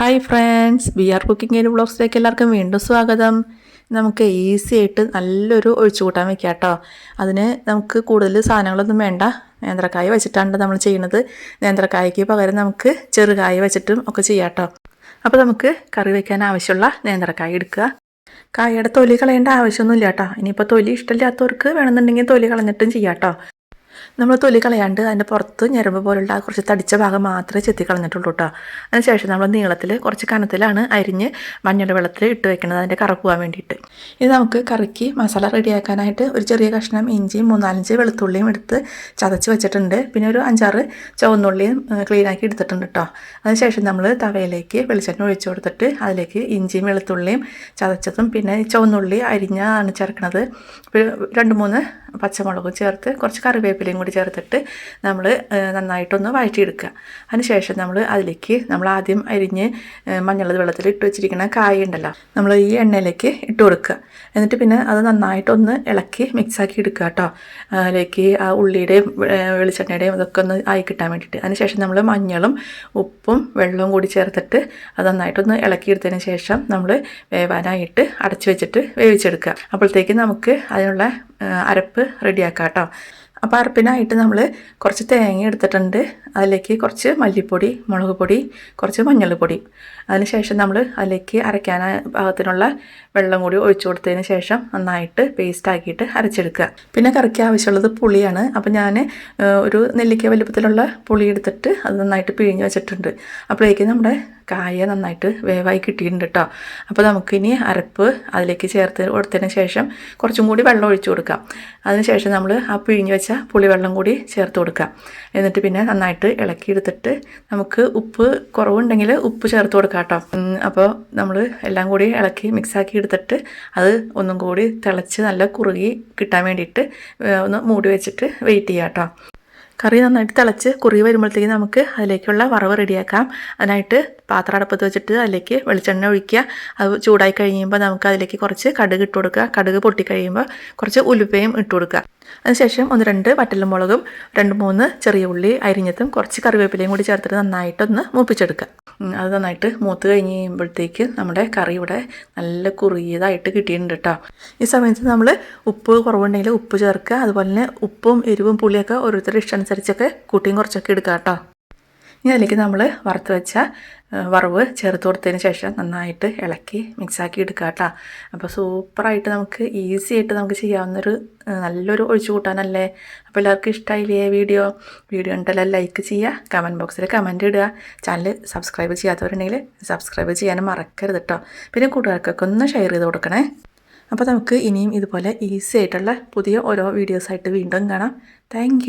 Hi friends B R cooking and വ്ളോഗ്സിലേക്ക് എല്ലാവർക്കും വീണ്ടും സ്വാഗതം. നമുക്ക് ഈസി ആയിട്ട് നല്ലൊരു ഒഴിച്ചു കൂട്ടാൻ വെക്കാം കേട്ടോ അതിന് നമുക്ക് കൂടുതൽ സാധനങ്ങളൊന്നും വേണ്ട. നേന്ത്രക്കായ വെച്ചിട്ടാണ് നമ്മൾ ചെയ്യുന്നത്. നേന്ത്രക്കായ്ക്ക് പകരം നമുക്ക് ചെറുകായ വെച്ചിട്ടും ഒക്കെ ചെയ്യാം കേട്ടോ അപ്പോൾ നമുക്ക് കറി വയ്ക്കാൻ ആവശ്യമുള്ള നേന്ത്രക്കായ എടുക്കുക. കായയുടെ തൊലി കളയേണ്ട ആവശ്യമൊന്നുമില്ല കേട്ടോ ഇനിയിപ്പോൾ തൊലി ഇഷ്ടമില്ലാത്തവർക്ക് വേണമെന്നുണ്ടെങ്കിൽ തൊലി കളഞ്ഞിട്ടും ചെയ്യാം കേട്ടോ നമ്മൾ തൊലി കളയാണ്ട് അതിന്റെ പുറത്ത് ഞരമ്പ് പോലുള്ള കുറച്ച് തടിച്ച ഭാഗം മാത്രമേ ചെത്തി കളഞ്ഞിട്ടുള്ളൂ കേട്ടോ അതിനുശേഷം നമ്മൾ നീളത്തിൽ കുറച്ച് കനത്തിലാണ് അരിഞ്ഞ് മഞ്ഞൾ വെള്ളത്തിൽ ഇട്ട് വെക്കുന്നത് അതിന്റെ കറ പോകാൻ വേണ്ടിയിട്ട്. ഇത് നമുക്ക് കറിക്ക് മസാല റെഡിയാക്കാനായിട്ട് ഒരു ചെറിയ കഷ്ണം ഇഞ്ചിയും മൂന്നാലഞ്ച് വെളുത്തുള്ളിയും എടുത്ത് ചതച്ച് വെച്ചിട്ടുണ്ട്. പിന്നെ ഒരു അഞ്ചാറ് ചുവന്നുള്ളിയും ക്ലീനാക്കി എടുത്തിട്ടുണ്ട് കേട്ടോ അതിനുശേഷം നമ്മൾ തവയിലേക്ക് വെളിച്ചെണ്ണ ഒഴിച്ചു കൊടുത്തിട്ട് അതിലേക്ക് ഇഞ്ചിയും വെളുത്തുള്ളിയും ചതച്ചതും പിന്നെ ചുവന്നുള്ളി അരിഞ്ഞാണ് ചേർക്കുന്നത് രണ്ട് മൂന്ന് പച്ചമുളകും ചേർത്ത് കുറച്ച് കറിവേപ്പിലയും കൂടി ചേർത്തിട്ട് നമ്മൾ നന്നായിട്ടൊന്ന് വഴറ്റിയെടുക്കുക. അതിനുശേഷം നമ്മൾ അതിലേക്ക് നമ്മൾ ആദ്യം അരിഞ്ഞ് മഞ്ഞൾ വെള്ളത്തിൽ ഇട്ട് വെച്ചിരിക്കുന്ന കായ ഉണ്ടല്ലോ നമ്മൾ ഈ എണ്ണയിലേക്ക് ഇട്ട് കൊടുക്കുക. എന്നിട്ട് പിന്നെ അത് നന്നായിട്ടൊന്ന് ഇളക്കി മിക്സാക്കി എടുക്കുക കേട്ടോ. അതിലേക്ക് ആ ഉള്ളിയുടെയും വെളിച്ചെണ്ണയുടെയും ഇതൊക്കെ ഒന്ന് ആയി കിട്ടാൻ വേണ്ടിയിട്ട്. അതിനുശേഷം നമ്മൾ മഞ്ഞളും ഉപ്പും വെള്ളവും കൂടി ചേർത്തിട്ട് അത് നന്നായിട്ടൊന്ന് ഇളക്കിയെടുത്തതിന് ശേഷം നമ്മൾ വേവാനായിട്ട് അടച്ചു വെച്ചിട്ട് വേവിച്ചെടുക്കുക. അപ്പോഴത്തേക്ക് നമുക്ക് അതിനുള്ള അരപ്പ് റെഡിയാക്കാം കേട്ടോ അപ്പോൾ അരപ്പിനായിട്ട് നമ്മൾ കുറച്ച് തേങ്ങ എടുത്തിട്ടുണ്ട്. അതിലേക്ക് കുറച്ച് മല്ലിപ്പൊടി മുളക് പൊടി കുറച്ച് മഞ്ഞൾപ്പൊടി. അതിനുശേഷം നമ്മൾ അതിലേക്ക് അരയ്ക്കാൻ പാകത്തിനുള്ള വെള്ളം കൂടി ഒഴിച്ചു കൊടുത്തതിന് ശേഷം നന്നായിട്ട് പേസ്റ്റ് ആക്കിയിട്ട് അരച്ചെടുക്കുക. പിന്നെ കറിക്ക് ആവശ്യമുള്ളത് പുളിയാണ്. അപ്പോൾ ഞാൻ ഒരു നെല്ലിക്ക വലുപ്പത്തിലുള്ള പുളി എടുത്തിട്ട് അത് നന്നായിട്ട് പിഴിഞ്ഞ് വെച്ചിട്ടുണ്ട്. അപ്പോഴേക്ക് നമ്മുടെ കായ നന്നായിട്ട് വേവായി കിട്ടിയിട്ടുണ്ട് കേട്ടോ അപ്പോൾ നമുക്കിനി അരപ്പ് അതിലേക്ക് ചേർത്ത് കൊടുത്തതിന് ശേഷം കുറച്ചും കൂടി വെള്ളം ഒഴിച്ചു കൊടുക്കാം. അതിനുശേഷം നമ്മൾ ആ പിഴിഞ്ഞ് വെച്ച പുളിവെള്ളം കൂടി ചേർത്ത് കൊടുക്കുക. എന്നിട്ട് പിന്നെ നന്നായിട്ട് ഇളക്കിയെടുത്തിട്ട് നമുക്ക് ഉപ്പ് കുറവുണ്ടെങ്കിൽ ഉപ്പ് ചേർത്ത് കൊടുക്കാം കേട്ടോ. അപ്പോൾ നമ്മൾ എല്ലാം കൂടി ഇളക്കി മിക്സാക്കി എടുത്തിട്ട് അത് ഒന്നും കൂടി തിളച്ച് നല്ല കുറുകി കിട്ടാൻ വേണ്ടിയിട്ട് ഒന്ന് മൂടി വെച്ചിട്ട് വെയിറ്റ് ചെയ്യാം കേട്ടോ. കറി നന്നായിട്ട് തിളച്ച് കുറി വരുമ്പോഴത്തേക്ക് നമുക്ക് അതിലേക്കുള്ള വറവ് റെഡിയാക്കാം. അതിനായിട്ട് പാത്രം അടപ്പത്ത് വെച്ചിട്ട് അതിലേക്ക് വെളിച്ചെണ്ണ ഒഴിക്കുക. അത് ചൂടായി കഴിയുമ്പോൾ നമുക്ക് അതിലേക്ക് കുറച്ച് കടുക് ഇട്ട് കൊടുക്കുക. കടുക് പൊട്ടി കഴിയുമ്പോൾ കുറച്ച് ഉലുപ്പയും ഇട്ട് കൊടുക്കുക. അതിനുശേഷം ഒന്ന് രണ്ട് വറ്റലമുളകും രണ്ട് മൂന്ന് ചെറിയ ഉള്ളി അരിഞ്ഞതും കുറച്ച് കറിവേപ്പിലയും കൂടി ചേർത്തിട്ട് നന്നായിട്ടൊന്ന് മൂപ്പിച്ചെടുക്കുക. അത് നന്നായിട്ട് മൂത്ത് കഴിഞ്ഞ് കഴിയുമ്പോഴത്തേക്ക് നമ്മുടെ കറി ഇവിടെ നല്ല കുറിയതായിട്ട് കിട്ടിയിട്ടുണ്ട് കേട്ടോ ഈ സമയത്ത് നമ്മൾ ഉപ്പ് കുറവുണ്ടെങ്കിൽ ഉപ്പ് ചേർക്കുക. അതുപോലെ തന്നെ ഉപ്പും എരിവും പുളിയൊക്കെ ഓരോരുത്തരുടെ ഇഷ്ടമനുസരിച്ചൊക്കെ കൂട്ടിയും കുറച്ചൊക്കെ എടുക്കുക കേട്ടോ. ഇനി അതിലേക്ക് നമ്മൾ വറുത്ത് വെച്ച വറവ് ചേർത്ത് കൊടുത്തതിന് ശേഷം നന്നായിട്ട് ഇളക്കി മിക്സാക്കി എടുക്കുക കേട്ടോ. അപ്പോൾ സൂപ്പറായിട്ട് നമുക്ക് ഈസി ആയിട്ട് നമുക്ക് ചെയ്യാവുന്നൊരു നല്ലൊരു ഒഴിച്ചു കൂട്ടാനല്ലേ? അപ്പോൾ എല്ലാവർക്കും ഇഷ്ടമായില്ലേ വീഡിയോ? വീഡിയോ ഉണ്ടല്ലോ ലൈക്ക് ചെയ്യുക കമന്റ് ബോക്സിൽ കമന്റ് ഇടുക. ചാനൽ സബ്സ്ക്രൈബ് ചെയ്യാത്തവരുണ്ടെങ്കിൽ സബ്സ്ക്രൈബ് ചെയ്യാനും മറക്കരുത് കേട്ടോ. പിന്നെ കൂട്ടുകാർക്കൊക്കെ ഒന്ന് ഷെയർ ചെയ്ത് കൊടുക്കണേ. അപ്പോൾ നമുക്ക് ഇനിയും ഇതുപോലെ ഈസി ആയിട്ടുള്ള പുതിയ ഓരോ വീഡിയോസായിട്ട് വീണ്ടും കാണാം. താങ്ക്